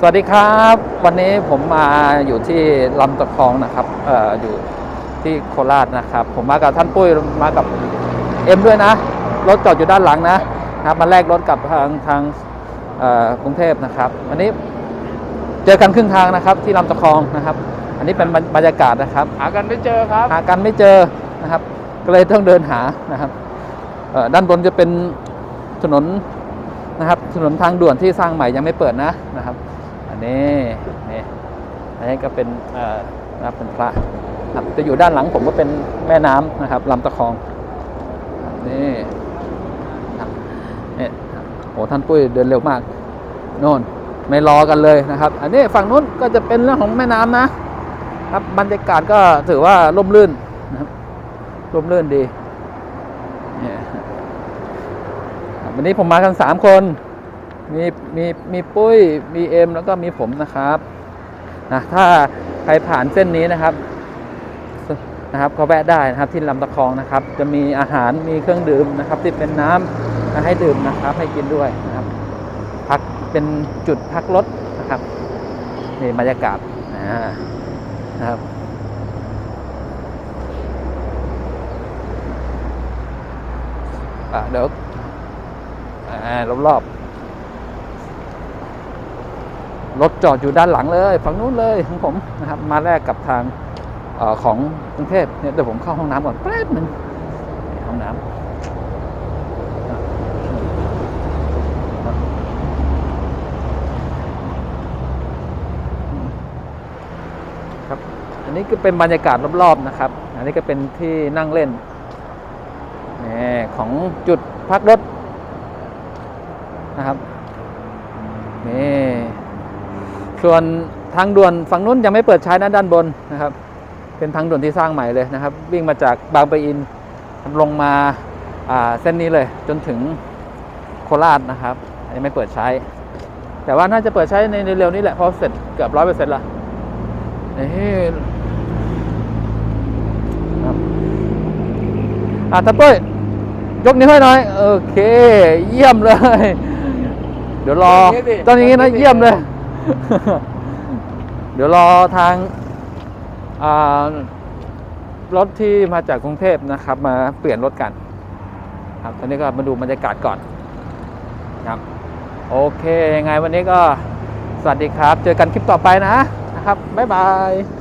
สวัสดีครับ วันนี้ผมมาอยู่ที่ลำตะคองนะครับเอ่ออยู่ที่โคราชนะครับ ผมมากับท่านปุ้ยมากับเอ็มด้วยนะ รถจอดอยู่ด้านหลังนะนะครับมาแลกรถกับทางทางเอ่อกรุงเทพนะครับวันนี้เจอกันครึ่งทางนะครับที่ลำตะคองนะครับ อันนี้เป็นบรรยากาศนะครับ หากันไม่เจอครับ หากันไม่เจอนะครับ ก็เลยต้องเดินหานะครับเอ่อด้านบนจะเป็นถนนนะครับถนนทางด่วนที่สร้างใหม่ยังไม่เปิดนะนะครับอั นนี้นี่อันนี้ก็เป็นเอ่อนะครับเป็นพระครับจะอยู่ด้านหลังผมก็เป็นแม่น้ำนะครับลำตะคองนี่ครับนี่โอ้ท่านปุ้ยเดินเร็วมากโน่นไม่รอกันเลยนะครับ อันนี้ฝั่งนู้นก็จะเป็นเรื่องของแม่น้ำนะครับบรรยากาศก็ถือว่าร่มรื่นนะครับร่มรื่นดีวันนี้ผมมากันสามคน มีมีมีปุ้ยมีเอ็มแล้วก็มีผมนะครับนะถ้าใครผ่านเส้นนี้นะครับนะครับก็แวะได้นะครับที่ลำตะคองนะครับ จะมีอาหารมีเครื่องดื่มนะครับที่เป็นน้ำให้ดื่มนะครับ ให้กินด้วยนะครับ พักเป็นจุดพักรถนะครับนี่บรรยากาศนะครับอะเดี๋ยวอ่ารอบๆ รถจอดอยู่ด้านหลังเลยฝั่งนู้นเลยของผมนะครับมาแลกกับทางออของกรุงเทพเนี่ยเดี๋ยวผมเข้าห้องน้ำก่อนแป๊บหนึงห้องน้ำครับอันนี้ก็เป็นบรรยากาศรอบๆนะครับ อันนี้ก็เป็นที่นั่งเล่นนี่ของจุดพักรถนะครับนี่ ส่วนทางด่วนฝั่งนู้นยังไม่เปิดใช้นะด้านบนนะครับ เป็นทางด่วนที่สร้างใหม่เลยนะครับ วิ่งมาจากบางปะอินลงมาอ่าเส้นนี้เลยจนถึงโคราชนะครับยังไม่เปิดใช้ แต่ว่าน่าจะเปิดใช้ในเร็วๆนี้แหละเพราะเสร็จเกือบร้อยเปอร์เซ็นต์ละนี่ครับอะท่านปุ้ยยกนิ้วให้หน่อยโอเค เยี่ยมเลย เดี๋ยวรออย่างนี้สิตอนนี้นะอย่างนี้สิเยี่ยมเลย เดี๋ยวรอทางรถที่มาจากกรุงเทพนะครับ มาเปลี่ยนรถกัน ครับตอนนี้ก็มาดูบรรยากาศก่อนครับโอเคยังไงวันนี้ก็สวัสดีครับ เจอกันคลิปต่อไปนะนะครับบ๊ายบาย